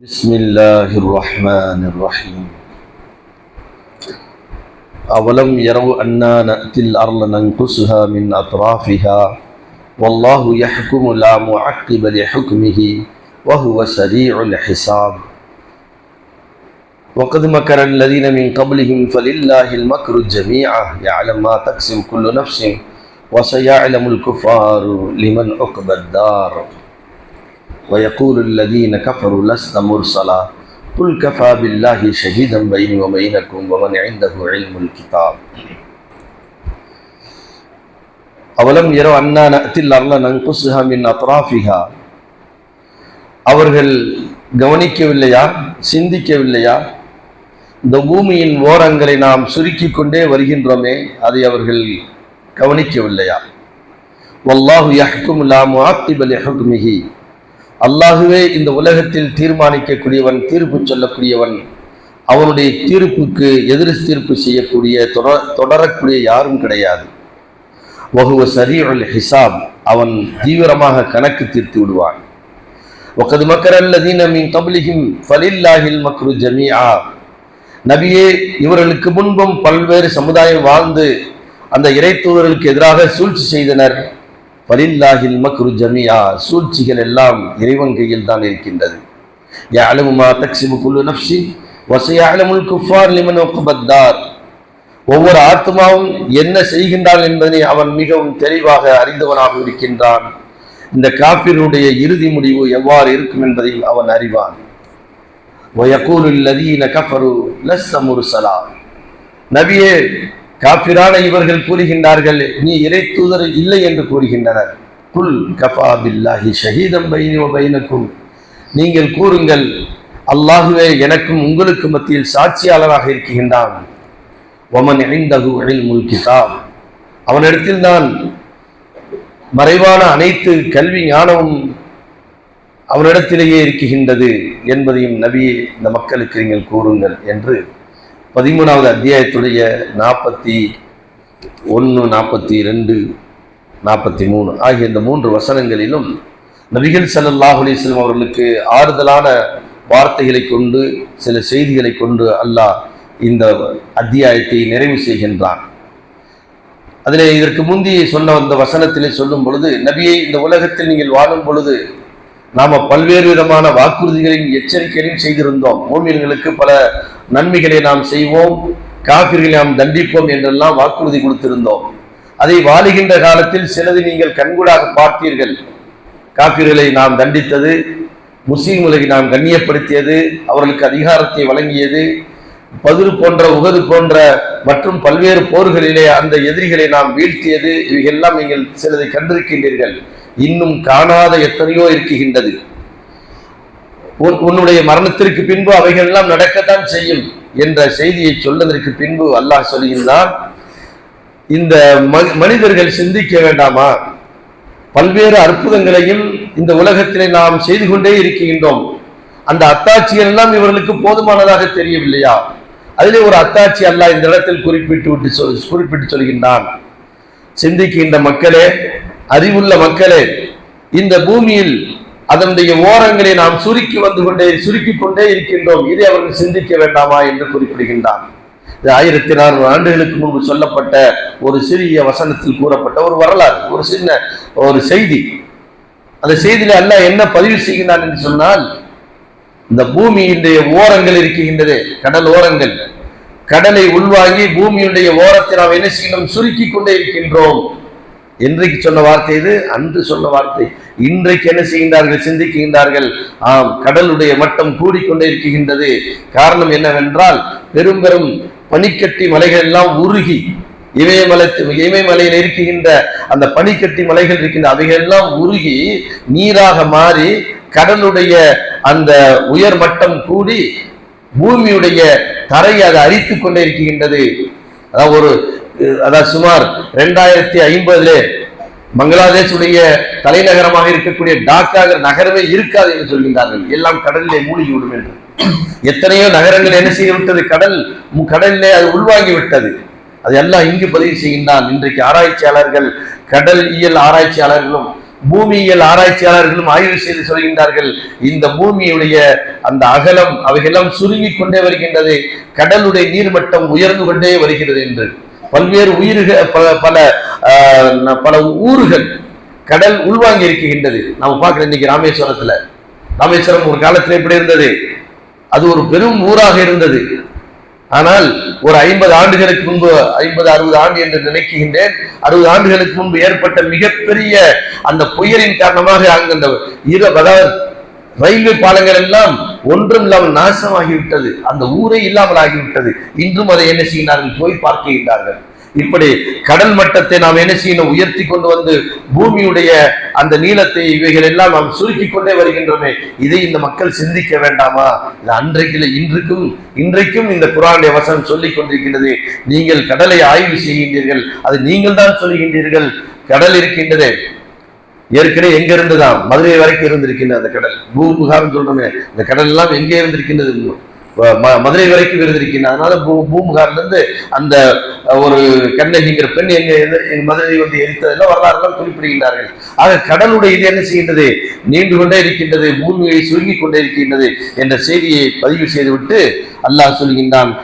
بسم الله الرحمن الرحيم. أولم يروا أنا نأتي الأرض ننقصها من أطرافها؟ والله يحكم لا معقب لحكمه وهو سريع الحساب. وقد مكر الذين من قبلهم فلله المكر جميعا. يعلم ما تكسب كل نفس وسيعلم الكفار لمن عقب الدار. ويقول الذين كفروا لست مرسلا قل كفى بالله شهيدا بيني وبينكم ومن عنده علم الكتاب அவலம் இரவு அண்ணா நத்தில் அருள நங்குசுஹா மின் அத்ராஃபிஹா அவர்கள் கவனிக்கவில்லையா சிந்திக்கவில்லையா இந்த பூமியின் ஓரங்களை நாம் சுருக்கிக் கொண்டே வருகின்றோமே அதை அவர்கள் கவனிக்கவில்லையா வல்லாஹு யஹ்கும் லா முஆத்திப லிஹுக்மிஹி அல்லாஹுவே இந்த உலகத்தில் தீர்மானிக்கக்கூடியவன் தீர்ப்பு சொல்லக்கூடியவன். அவனுடைய தீர்ப்புக்கு எதிர் தீர்ப்பு செய்யக்கூடிய தொடர் தொடரக்கூடிய யாரும் கிடையாது. வகுவ சரீஉல் ஹிசாப். அவன் தீவிரமாக கணக்கு தீர்த்து விடுவான். ஒக்கது மக்கர் அல்லதீன மின் கபலிஹிம் ஃபலில்லாஹில் மக்ரு ஜமியா நபியே இவர்களுக்கு முன்பும் பல்வேறு சமுதாயம் வாழ்ந்து அந்த இறைத்தூதர்களுக்கு எதிராக சூழ்ச்சி செய்தனர். பலில்லாஹில் மக்ரு ஜமியா சூழ்ச்சிகள் எல்லாம் இறைவன் கையில் தான் இருக்கின்றது. யாழுமா தக்சிபு குல்லு நப்சி வசையாளமுல் குஃபார் லிமன் ஒக்குபத்தார் ஒவ்வொரு ஆத்மாவும் என்ன செய்கின்றான் என்பதனை அவன் மிகவும் தெளிவாக அறிந்தவனாக இருக்கின்றான். இந்த காப்பினுடைய இறுதி முடிவு எவ்வாறு இருக்கும் என்பதை அவன் அறிவான். ஒயக்கூருல் லதீன கஃபரு லஸ் முருசலா. நபியே காபிரான இவர்கள் கூறுகின்றார்கள் நீ இறை தூதர் இல்லை என்று கூறுகின்றனர். குல் கஃபா பில்லாஹி ஷஹீதம் பைனி பைனக்கும். நீங்கள் கூறுங்கள் அல்லாஹுவே எனக்கும் உங்களுக்கு மத்தியில் சாட்சியாளராக இருக்கின்றான். ஒமன் இணைந்தகு முல் கிதாப். அவனிடத்தில் தான் மறைவான அனைத்து கல்வி ஞானமும் அவனிடத்திலேயே இருக்கின்றது என்பதையும் நபியே இந்த மக்களுக்கு நீங்கள் கூறுங்கள் என்று பதிமூணாவது அத்தியாயத்துடைய நாற்பத்தி ஒன்று நாற்பத்தி ரெண்டு நாற்பத்தி மூணு ஆகிய இந்த மூன்று வசனங்களிலும் நபிகள் ஸல்லல்லாஹு அலிஸ்லம் அவர்களுக்கு ஆறுதலான வார்த்தைகளை கொண்டு சில செய்திகளை கொண்டு அல்லாஹ் இந்த அத்தியாயத்தை நிறைவு செய்கின்றான். அதில் இதற்கு முந்தி சொன்ன அந்த வசனத்திலே சொல்லும் பொழுது நபியை இந்த உலகத்தில் நீங்கள் வாழும் பொழுது நாம பல்வேறு விதமான வாக்குறுதிகளையும் எச்சரிக்கையும் செய்திருந்தோம். மூமியர்களுக்கு பல நன்மைகளை நாம் செய்வோம். காபிர்களை நாம் தண்டிப்போம் என்றெல்லாம் வாக்குறுதி கொடுத்திருந்தோம். அதை வாழுகின்ற காலத்தில் சிலது நீங்கள் கண்கூடாக பார்த்தீர்கள். காபிர்களை நாம் தண்டித்தது முஸ்லீம்களை நாம் கண்ணியப்படுத்தியது அவர்களுக்கு அதிகாரத்தை வழங்கியது பதில் போன்ற உகது போன்ற மற்றும் பல்வேறு போர்களிலே அந்த எதிரிகளை நாம் வீழ்த்தியது இவையெல்லாம் நீங்கள் சிலதை கண்டிருக்கின்றீர்கள். இன்னும் காணாத எத்தனையோ இருக்கின்றது. உன்னுடைய மரணத்திற்கு பின்பு அவைகள் எல்லாம் நடக்கத்தான் செய்யும் என்ற செய்தியை சொல்வதற்கு பின்பு அல்லாஹ் சொல்கின்றான் இந்த மனிதர்கள் சிந்திக்க வேண்டாமா? பல்வேறு அற்புதங்களையும் இந்த உலகத்திலே நாம் செய்து கொண்டே இருக்கின்றோம். அந்த அத்தாட்சிகள் எல்லாம் இவர்களுக்கு போதுமானதாக தெரியவில்லையா? அதிலே ஒரு அத்தாட்சி அல்லாஹ் இந்த இடத்தில் குறிப்பிட்டு விட்டு சொல் குறிப்பிட்டு சொல்கின்றான். சிந்திக்கின்ற மக்களே அறிவுள்ள மக்களே இந்த பூமியில் அதனுடைய ஓரங்களை நாம் சுருக்கி வந்து கொண்டே சுருக்கி கொண்டே இருக்கின்றோம். இதை அவர்கள் சிந்திக்க வேண்டாமா என்று குறிப்பிடுகின்றான் இது ஆயிரத்தி நானூறு ஆண்டுகளுக்கு முன்பு சொல்லப்பட்ட ஒரு சிறிய வசனத்தில் கூறப்பட்ட ஒரு வரலாறு ஒரு சின்ன ஒரு செய்தி. அந்த செய்தியில அல்ல என்ன பதிவு செய்கின்றான் என்று சொன்னால் இந்த பூமியினுடைய ஓரங்கள் இருக்கின்றது கடல் ஓரங்கள். கடலை உள்வாங்கி பூமியுடைய ஓரத்தை நாம் என்ன செய்யணும்? சுருக்கி கொண்டே இருக்கின்றோம். இன்றைக்கு சொன்ன வார்த்தை இது அன்று சொன்ன வார்த்தை. இன்றைக்கு என்ன செய்கின்றார்கள்? சிந்திக்கின்றார்கள். ஆம் கடலுடைய மட்டம் கூடிக்கொண்டே இருக்கின்றது. காரணம் என்னவென்றால் பெரும் பெரும் பனிக்கட்டி மலைகள் எல்லாம் உருகி இமயமலை இமயமலையில் இருக்கின்ற அந்த பனிக்கட்டி மலைகள் இருக்கின்ற அவைகளெல்லாம் உருகி நீராக மாறி கடலுடைய அந்த உயர் மட்டம் கூடி பூமியுடைய தரையை அதை அரித்து கொண்டே இருக்கின்றது. அதாவது ஒரு அதாவது சுமார் ரெண்டாயிரத்தி ஐம்பதுலே பங்களாதேஷுடைய தலைநகரமாக இருக்கக்கூடிய டாக்காக நகரமே இருக்காது என்று சொல்கின்றார்கள். எல்லாம் கடலிலே மூழ்கி விடும் என்று. எத்தனையோ நகரங்கள் என்ன செய்து விட்டது? கடல் கடலிலே அது உள்வாங்கி விட்டது. அது எல்லாம் இங்கு பதிவு செய்கின்றான். இன்றைக்கு ஆராய்ச்சியாளர்கள் கடல் இயல் ஆராய்ச்சியாளர்களும் பூமியியல் ஆராய்ச்சியாளர்களும் ஆய்வு செய்து சொல்கின்றார்கள். இந்த பூமியுடைய அந்த அகலம் அவைகளெல்லாம் சுருங்கி கொண்டே வருகின்றது. கடலுடைய நீர்மட்டம் உயர்ந்து கொண்டே வருகிறது என்று. பல்வேறு உயிர்கள் பல பல பல ஊர்கள் கடல் உள்வாங்கி இருக்கின்றது. நம்ம பார்க்கிறோம் இன்னைக்கு ராமேஸ்வரத்துல. ராமேஸ்வரம் ஒரு காலத்தில் எப்படி இருந்தது? அது ஒரு பெரும் ஊராக இருந்தது. ஆனால் ஒரு ஐம்பது ஆண்டுகளுக்கு முன்பு ஐம்பது அறுபது ஆண்டு என்று நினைக்கின்றேன் அறுபது ஆண்டுகளுக்கு முன்பு ஏற்பட்ட மிகப்பெரிய அந்த புயலின் காரணமாக அங்கு அந்த இரு அதாவது ரயில்வே பாலங்கள் எல்லாம் ஒன்றும் இல்லாமல் நாசமாகிவிட்டது. அந்த ஊரே இல்லாமல் ஆகிவிட்டது இன்றும் அதை என்ன செய்கிறார்கள் போய் பார்க்கின்றார்கள் இப்படி கடல் மட்டத்தை நாம் என்ன செய்யணும்? உயர்த்தி கொண்டு வந்து பூமியுடைய அந்த நீளத்தை இவைகள் எல்லாம் நாம் சுருக்கி கொண்டே வருகின்றோமே. இதை இந்த மக்கள் சிந்திக்க வேண்டாமா? இது அன்றைக்கு இல்லை, இன்றைக்கும் இன்றைக்கும் இந்த குரானுடைய வசனம் சொல்லிக் கொண்டிருக்கின்றது. நீங்கள் கடலை ஆய்வு செய்கின்றீர்கள். அது நீங்கள் தான் சொல்லுகின்றீர்கள். கடல் இருக்கின்றது. ஏற்கனவே எங்க இருந்துதான்? மதுரை வரைக்கும் இருந்திருக்கின்ற அந்த கடல். பூமுகாரம் சொல்றோமே இந்த கடல் எல்லாம் எங்கே இருந்திருக்கின்றது? ம- மதுரை வரைக்கும் இருந்திருக்கின்றது அதனால பூ பூமுகார்ல இருந்து அந்த ஒரு கண்ணகிங்கிற பெண் எங்க இருந்து- மதுரை வந்து எரித்ததெல்லாம் வரலாறுலாம் குறிப்பிடுகின்றார்கள். ஆக கடலுடைய இது என்ன செய்கின்றது? நீண்டு கொண்டே இருக்கின்றது பூமியை சுருங்கி கொண்டே இருக்கின்றது என்ற செய்தியை பதிவு செய்துவிட்டு அல்லாஹ் சொல்கின்றான்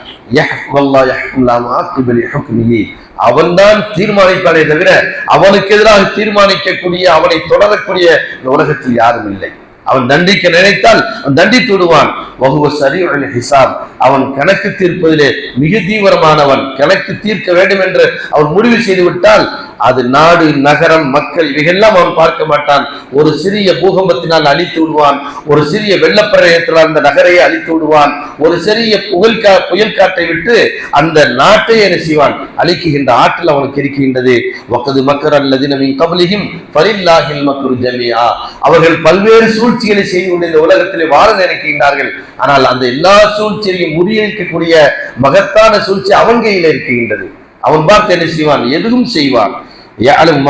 அவன்தான் தீர்மானிப்பானே தவிர அவனுக்கு எதிராக தீர்மானிக்கக்கூடிய அவனை தொடரக்கூடிய இந்த உலகத்தில் யாரும் இல்லை. அவன் தண்டிக்க நினைத்தால் அவன் தண்டித்து விடுவான். வகுவ சரி ஹிசாப் அவன் கணக்கு தீர்ப்பதிலே மிக தீவிரமானவன். கணக்கு தீர்க்க வேண்டும் என்று அவன் முடிவு செய்து விட்டால் அது நாடு நகரம் மக்கள் இவையெல்லாம் அவன் பார்க்க மாட்டான். ஒரு சிறிய பூகம்பத்தினால் அழித்து விடுவான். ஒரு சிறிய வெள்ளப்பிரயத்தினால் அந்த நகரையை அழித்து விடுவான். ஒரு சிறிய புகழ் கா புயல் காட்டை விட்டு அந்த நாட்டை என்ன செய்வான்? அழிக்குகின்ற ஆற்றல் அவனுக்கு இருக்கின்றது. ஒக்கது மக்கர் அல்லது நவீன் கபலியும் பரில்லாஹில் மக்கள் ஜமியா அவர்கள் பல்வேறு சூழ்ச்சிகளை செய்து கொண்டு இந்த உலகத்திலே வாழ நினைக்கின்றார்கள். ஆனால் அந்த எல்லா சூழ்ச்சியையும் முறியடிக்கக்கூடிய மகத்தான சூழ்ச்சி அவன் கையில் இருக்கின்றது. அவன் பார்த்து என்ன செய்வான்? எதுவும் செய்வான். யாழும்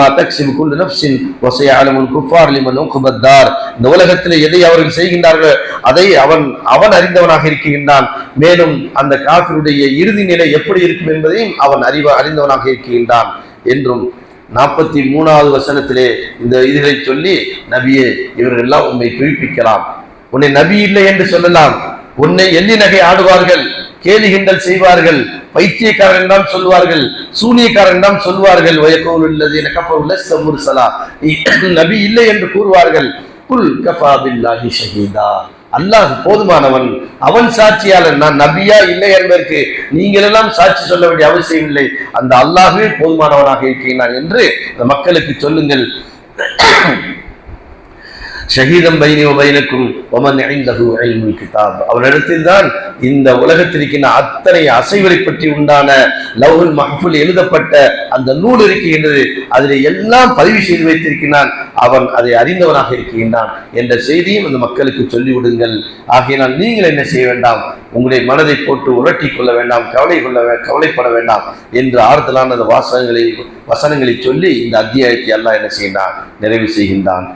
இந்த உலகத்தில் எதை அவர்கள் செய்கின்றார்கள் அதை அவன் அவன் அறிந்தவனாக இருக்கின்றான். மேலும் அந்த காஃபிருடைய இறுதி நிலை எப்படி இருக்கும் என்பதையும் அவன் அறிவ அறிந்தவனாக இருக்கின்றான் என்றும் நாற்பத்தி மூணாவது வசனத்திலே இந்த இதுகளை சொல்லி நபியே இவர்கள் எல்லாம் உண்மை குறிப்பிக்கலாம் உன்னை நபி இல்லை என்று சொல்லலாம். உன்னை எண்ணி நகை ஆடுவார்கள். கேலி கிண்டல் செய்வார்கள். பைத்தியக்காரன் தான் சொல்வார்கள். சூனியக்காரன் தான் சொல்வார்கள். வயக்கோல் உள்ளது என கப்பல் நீ நபி இல்லை என்று கூறுவார்கள். குல் கஃபாபில்லாஹி ஷஹீதா. அல்லாஹ் போதுமானவன். அவன் சாட்சியாளன். நான் நபியா இல்லை என்பதற்கு நீங்கள் எல்லாம் சாட்சி சொல்ல வேண்டிய அவசியம் இல்லை. அந்த அல்லாஹே போதுமானவனாக இருக்கிறான் என்று மக்களுக்கு சொல்லுங்கள். ஷஹீதம் பைனி பைனக்கும் ஒமன் ஐந்தகு ஐமுல் கிதாப். அவரிடத்தில் தான் இந்த உலகத்தில் இருக்கின்ற அத்தனை அசைவரை பற்றி உண்டான லவ்ஹுல் மஹ்புல் எழுதப்பட்ட அந்த நூல் இருக்கின்றது. அதில் எல்லாம் பதிவு செய்து வைத்திருக்கிறான். அவன் அதை அறிந்தவனாக இருக்கின்றான் என்ற செய்தியும் அந்த மக்களுக்கு சொல்லிவிடுங்கள். ஆகையினால் நீங்கள் என்ன செய்ய வேண்டாம்? உங்களுடைய மனதை போட்டு உரட்டி கொள்ள வேண்டாம். கவலை கொள்ள வே- கவலைப்பட வேண்டாம் என்று ஆறுதலான அந்த வாசகங்களை வசனங்களை சொல்லி இந்த அத்தியாயத்தை எல்லாம் என்ன செய்கின்றான்? நிறைவு செய்கின்றான்.